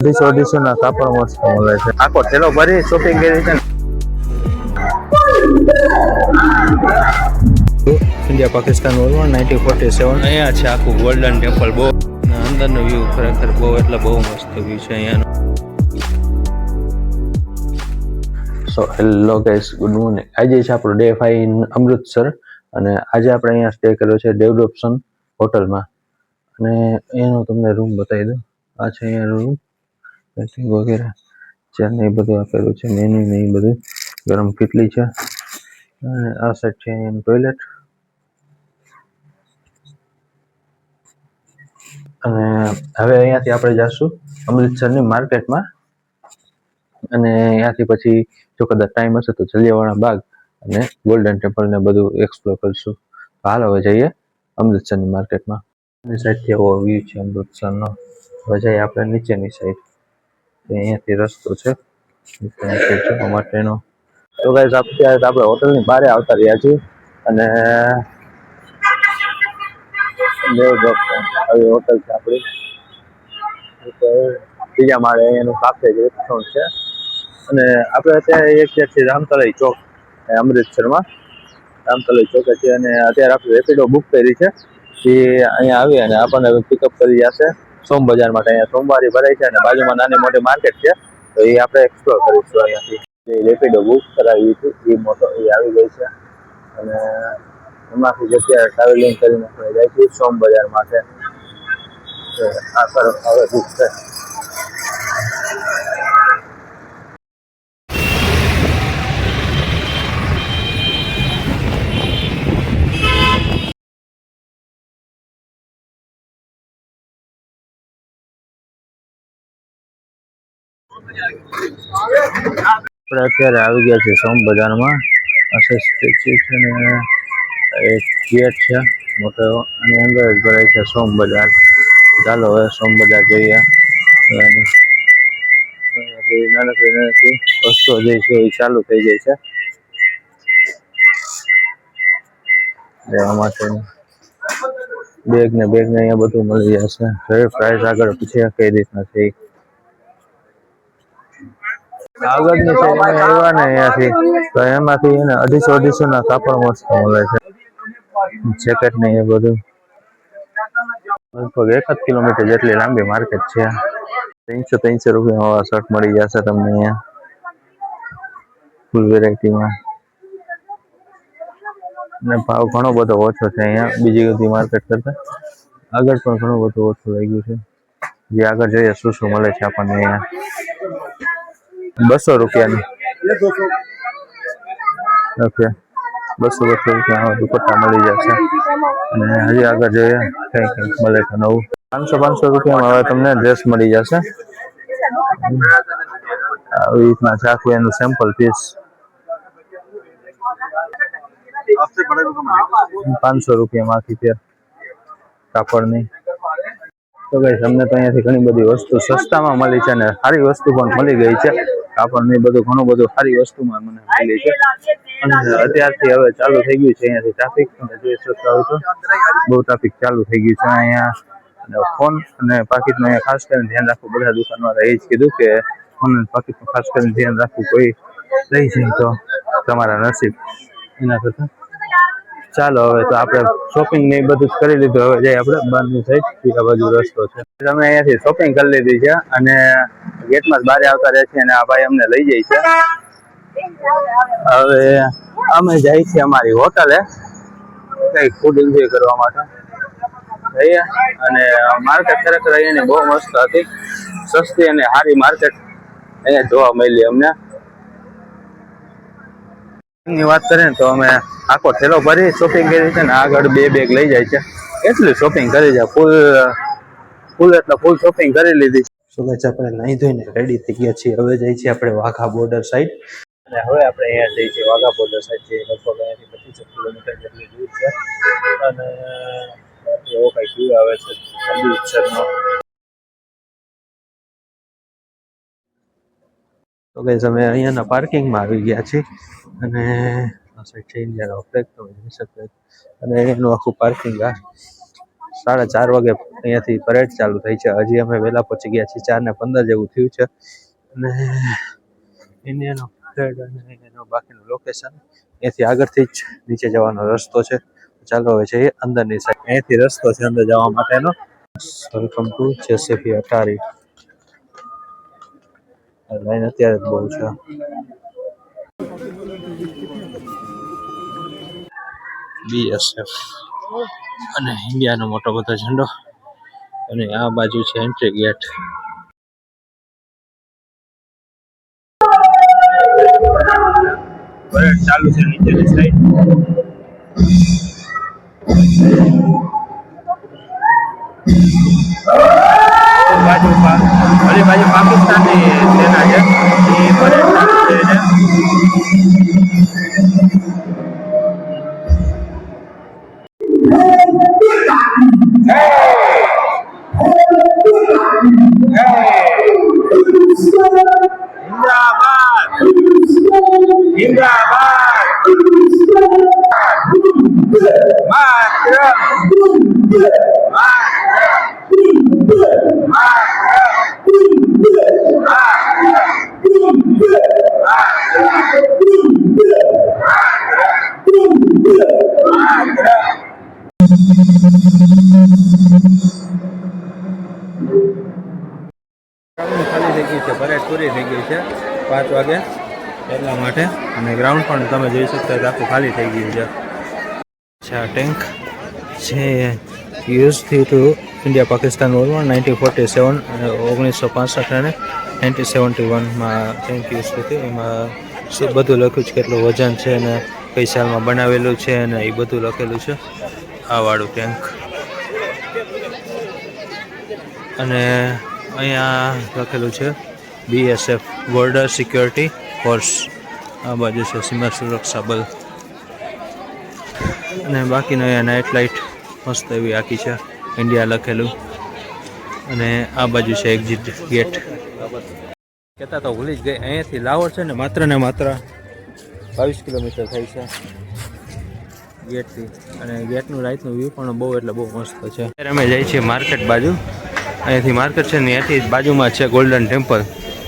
અઢીસો અઢીસો ના કાપડ મસ્ત મળે છે. આખો થેલો ભરી શોપિંગ કરી છે ને. India Pakistan war nineteen forty seven અહીંયા છે આખું ગોલ્ડન ટેમ્પલ બહુ. અંદરનો વ્યૂ ખરેખર બહુ એટલે બહુ મસ્ત વ્યૂ છે અહીંયાનો. So hello guys good morning આજે છે આપણો ડે ફાઈવ ઇન અમૃતસર. અને આજે આપણે અહીંયા સ્ટે કર્યો છે ડેવડોપ્શન હોટલમાં અને એનો તમને રૂમ બતાવી દઉં. આ છે અહીંયા રૂમ બેસિંગ વગેરે. ચેર ને બધું આપેલું છે. મેન્યુ ને એ બધું. ગરમ કેટલી છે? અને આ સાઈડ છે અહીંયાનું ટોયલેટ અને હવે અહીંયાથી આપણે જઈશું અમૃતસરની માર્કેટમાં. અને અહીંયાથી પછી જો કદાચ ટાઈમ હશે તો જલિયાવાળા બાગ અને ગોલ્ડન ટેમ્પલ ને બધું એક્સપ્લોર કરીશું. હાલ હવે જઈએ અમૃતસરની માર્કેટમાં. સાઈડથી એવો વ્યૂ છે અમૃતસરનો. હવે જઈએ આપણે નીચેની સાઈડ અહીંયાથી રસ્તો છે. જવા માટેનો તો ગાઈઝ અત્યારે આપણે હોટલની બહાર આવતા રહ્યા છીએ અને આવી હોટલ છે આપણી. બીજા માળે અહીંયાનું કાફે રેસ્ટોરન્ટ છે. અને આપણે અત્યારે એક છે છે રામતલાઈ ચોક અમૃતસરમાં. રામતલાઈ ચોકે છે અને અત્યારે આપણે રેપિડો બુક કરી છે. જે અહીંયા આવી અને આપણને પિકઅપ કરી જશે. સોમ બજાર માટે અહીંયા સોમવારે ભરાય છે અને બાજુમાં નાની મોટી માર્કેટ છે, તો એ આપણે એક્સપ્લોર કરીશું અહીંયાથી. જે રેપિડો બુક કરાવી હતી, એ મોટો એ આવી ગઈ છે. અને એમાંથી જ અત્યારે ટ્રાવેલિંગ કરીને જાય છે સોમ બજાર માટે. આ સર હવે બુક છે. આપણે અત્યારે આવી ગયા છે સોમ બજારમાં. એક ગેટ છે, મોટો અને અંદર જ ભરાય છે સોમ બજાર. ચાલો હવે સોમ બજાર જોઈએ. નાનકડી નાનકડી વસ્તુઓ જે છે એ ચાલુ થઈ જાય છે. લેવા માટે બેગ ને બેગ ને અહીંયા બધું મળી જશે. પ્રાઇસ આગળ પૂછ્યા કઈ રીતના છે. આગળની સાઈડ અમે આવ્યા ને અહીંયાથી તો એમાંથી એને અઢીસો અઢીસો ના કાપડ મસ્ત મળે છે. જેકેટ ને એ બધું. લગભગ એક જ કિલોમીટર જેટલી લાંબી માર્કેટ છે. ત્રણસો ત્રણસો રૂપિયા વાળા શર્ટ મળી જશે તમને અહીંયા. ફૂલ વેરાયટીમાં અને ભાવ ઘણો બધો ઓછો છે અહીંયા. બીજી બધી માર્કેટ કરતા આગળ પણ ઘણું બધું ઓછું લાગ્યું છે. જે આગળ જઈએ શું શું મળે છે આપણને અહીંયા. બસો રૂપિયાની. ઓકે. બસો બસો રૂપિયા. દુપટ્ટા મળી જશે અને હજી આગળ જઈએ. કંઈ કંઈક મળે તો નવું. પાંચસો પાંચસો રૂપિયામાં હવે તમને ડ્રેસ મળી જશે. આવી રીતના છે એનું સેમ્પલ પીસ પાંચસો રૂપિયામાં આખી છે કાપડની. તો ભાઈ તમને તો અહીંયાથી ઘણી બધી વસ્તુ સસ્તામાં મળી છે અને સારી વસ્તુ પણ મળી ગઈ છે. કાપડ ને બધું, ઘણું બધું સારી વસ્તુમાં મને મળી છે. અને અત્યારથી હવે ચાલુ થઈ ગયું છે, અહીંયાથી ટ્રાફિક તમે તો બહુ ટ્રાફિક ચાલુ થઈ ગયું છે અહીંયા. ફોન અને પાકીટનું અહીંયા ખાસ કરીને ધ્યાન રાખવું, બધા દુકાનવાળા એ જ કીધું કે ફોન અને પાકીટનું ખાસ કરીને ધ્યાન રાખવું કોઈ લઈ જાય તો તમારા નસીબ એના કરતા ચાલો હવે તો આપણે શોપિંગ ને બધું કરી લીધું. હવે જઈએ આપણે બહારની સાઈડ બીજા બાજુ રસ્તો છે. તમે અહીંયાથી શોપિંગ કરી લીધી છે અને ગેટમાં જ બહાર આવતા રહે છે અને આ ભાઈ અમને લઈ જાય છે. હવે અમે જઈએ છીએ અમારી હોટલે. કંઈક ફૂડ એન્જોય કરવા માટે. જઈએ અને માર્કેટ ખરેખર અહીંયાની બહુ મસ્ત હતી. સસ્તી અને સારી માર્કેટ અહીંયા જોવા મળી અમને. ની વાત કરીએ તો અમે આખો થેલો ભરી શોપિંગ કરી છે ને આગળ બે બેગ લઈ જાય છે. એટલી શોપિંગ કરી છે. ફૂલ ફૂલ એટલે ફૂલ શોપિંગ કરી લીધી શું કહે છે આપણે નહીં ધોઈને રેડી થઈ ગયા છીએ. હવે જઈએ છીએ આપણે વાઘા બોર્ડર સાઈડ અને હવે આપણે અહીંયા જઈએ છીએ વાઘા બોર્ડર સાઈડ જે લગભગ અહીંયાથી પચીસ કિલોમીટર જેટલી દૂર છે. અને એવો કંઈક વ્યૂ આવે છે. તો ગઈ અમે અહીંયાના પાર્કિંગમાં આવી ગયા છીએ અને આ સાઈડ છે ઇન્ડિયાનો ફ્લેગ તમે જોઈ શકો અને એનું આખું પાર્કિંગ આ સાડા ચાર વાગે અહીંયાથી પરેડ ચાલુ થઈ છે. હજી અમે વહેલા પહોંચી ગયા છીએ ચાર ને પંદર જેવું થયું છે. અને ઇન્ડિયાનો ફ્લેગ અને એનું બાકીનું લોકેશન અહીંયાથી આગળથી જ નીચે જવાનો રસ્તો છે. ચાલો હવે છે અંદરની સાઈડ અહીંયાથી રસ્તો છે અંદર જવા માટેનો. વેલકમ ટુ જેસેફી અટારી લાઈન અત્યારે જ બહુ છે. બીએસએફ અને ઇન્ડિયાનો મોટો બધો ઝંડો. અને આ બાજુ છે એન્ટ્રી ગેટ ચાલુ છે નીચેની સાઈડ બાજુ પાકિસ્તાનની સેના છે એ પરેડ ચાલુ છે એને. જિંદાબાદ જિંદાબાદ માત્ર ગ્રાઉન્ડ પૂરી થઈ ગઈ છે પાંચ વાગે એટલા માટે. અને ગ્રાઉન્ડ પણ તમે જોઈ શકતા હોય આખું ખાલી થઈ ગયું છે. અચ્છા ટેન્ક જે યુઝ થયું હતું ઇન્ડિયા પાકિસ્તાન વોરમાં નાઇન્ટીન ફોર્ટી સેવન ઓગણીસો પાસઠ અને નાઇન્ટીન સેવન્ટી વનમાં ટેન્ક યુઝ થયું એમાં બધું લખ્યું છે, કેટલું વજન છે, અને કઈ સાલમાં બનાવેલું છે, અને એ બધું લખેલું છે. આ વાળું ટેન્ક અને અહીંયા લખેલું છે બીએસએફ બોર્ડર સિક્યોરિટી ફોર્સ આ બાજુ છે, સીમા સુરક્ષા બલ. અને બાકીનો અહીંયા નાઇટ લાઇટ મસ્ત એવી આખી છે ઇન્ડિયા લખેલું. અને આ બાજુ છે એક્ઝિટ ગેટ કહેતા તો ભૂલી જ ગઈ. અહીંયાથી લાહોર છે ને, માત્ર ને માત્ર બાવીસ કિલોમીટર થાય છે. ગેટથી. અને ગેટનું રાઈટનું વ્યૂ પણ બહુ એટલે બહુ મસ્ત છે. અત્યારે અમે જઈએ છીએ માર્કેટ બાજુ. અહીંયાથી માર્કેટ છે ને ત્યાંથી બાજુમાં છે ગોલ્ડન ટેમ્પલ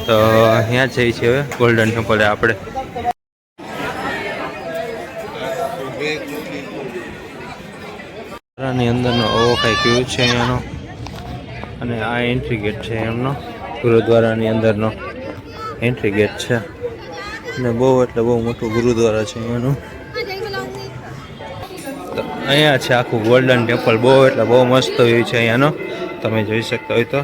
તો અહીંયા જઈએ છીએ હવે ગોલ્ડન ટેમ્પલે આપણે. ની અંદરનો ઓવો કાંઈ વ્યૂ છે અહીંયાનો? અને આ એન્ટ્રી ગેટ છે એમનો, ગુરુદ્વારાની અંદરનો. એન્ટ્રી ગેટ છે. અને બહુ એટલે બહુ મોટું ગુરુદ્વારા છે તો અહીંયા છે આખું ગોલ્ડન ટેમ્પલ બહુ એટલે બહુ મસ્ત વ્યૂ છે અહીંયાનો. તમે જોઈ શકતા હોય તો.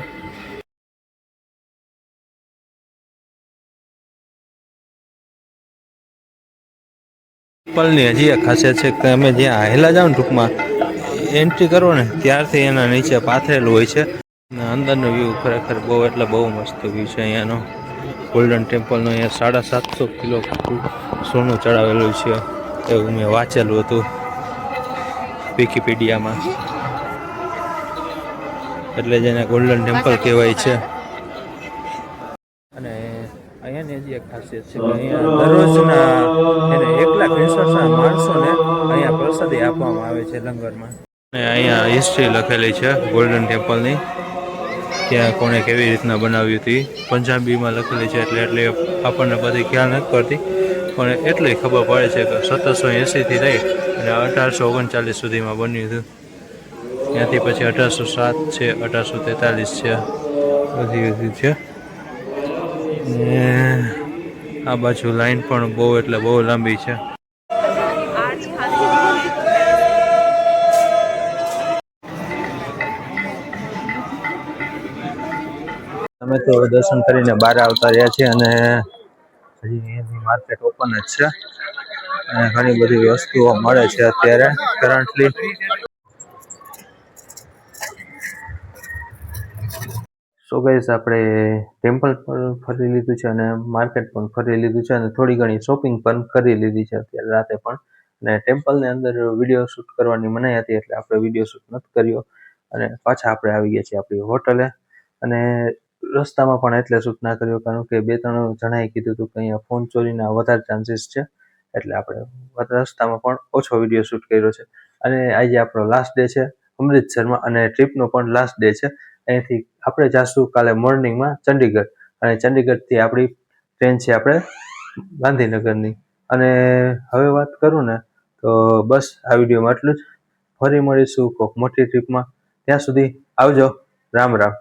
ટેમ્પલની હજી એક ખાસિયત છે કે તમે જ્યાં આહેલા જાઓ ને ટૂંકમાં એન્ટ્રી કરો ને ત્યારથી એના નીચે પાથરેલું હોય છે. અને અંદરનો વ્યૂ ખરેખર બહુ એટલે બહુ મસ્ત વ્યૂ છે અહીંયાનો. ગોલ્ડન ટેમ્પલનો અહીંયા સાડા સાતસો કિલો સોનું ચડાવેલું છે. એવું મેં વાંચેલું હતું. વિકીપીડિયામાં. એટલે જેને ગોલ્ડન ટેમ્પલ કહેવાય છે. અને અહીંયાની હજી એક ખાસિયત છે કે અહીંયા દરરોજના એને એક લાખ વીસોના માણસોને અહીંયા પ્રસાદી આપવામાં આવે છે લંગરમાં. અને અહીંયા હિસ્ટ્રી લખેલી છે ગોલ્ડન ટેમ્પલની ત્યાં કોણે કેવી રીતના બનાવ્યું હતી પંજાબીમાં લખેલી છે એટલે એટલે આપણને બધી ખ્યાલ નથી પડતી. પણ એટલી ખબર પડે છે કે સત્તરસો એંસીથી લઈ અને અઢારસો ઓગણચાલીસ સુધીમાં બન્યું હતું. ત્યાંથી પછી અઢારસો સાત છે, અઢારસો તેતાલીસ છે, બધી બધી છે. ને આ બાજુ લાઈન પણ બહુ એટલે બહુ લાંબી છે. અમે તો દર્શન કરીને બહાર આવતા રહ્યા છીએ અને હજી માર્કેટ ઓપન જ છે. અને ઘણી બધી વસ્તુઓ મળે છે અત્યારે કરન્ટલી સો ગાઈસ આપણે ટેમ્પલ પણ ફરી લીધું છે અને માર્કેટ પણ ફરી લીધું છે અને થોડી ઘણી શોપિંગ પણ કરી લીધી છે અત્યારે રાતે પણ. અને ટેમ્પલની અંદર વીડિયો શૂટ કરવાની મનાઈ હતી એટલે આપણે વીડિયો શૂટ નથી કર્યો. અને પાછા આપણે આવી ગયા છીએ આપણી હોટલે. અને રસ્તામાં પણ એટલે શૂટ ના કર્યો, કારણ કે બે ત્રણ જણાએ કીધું હતું કે અહીંયા ફોન ચોરીના વધારે ચાન્સીસ છે. એટલે આપણે રસ્તામાં પણ ઓછો વીડિયો શૂટ કર્યો છે. અને આજે આપણો લાસ્ટ ડે છે અમૃતસરમાં અને ટ્રીપનો પણ લાસ્ટ ડે છે. અહીંથી આપણે જાશું કાલે મોર્નિંગમાં ચંડીગઢ. અને ચંડીગઢથી આપણી ટ્રેન છે આપણે ગાંધીનગરની. અને હવે વાત કરું ને તો બસ આ વિડીયોમાં આટલું જ. ફરી મળીશું કોઈક મોટી ટ્રીપમાં ત્યાં સુધી આવજો. રામ રામ.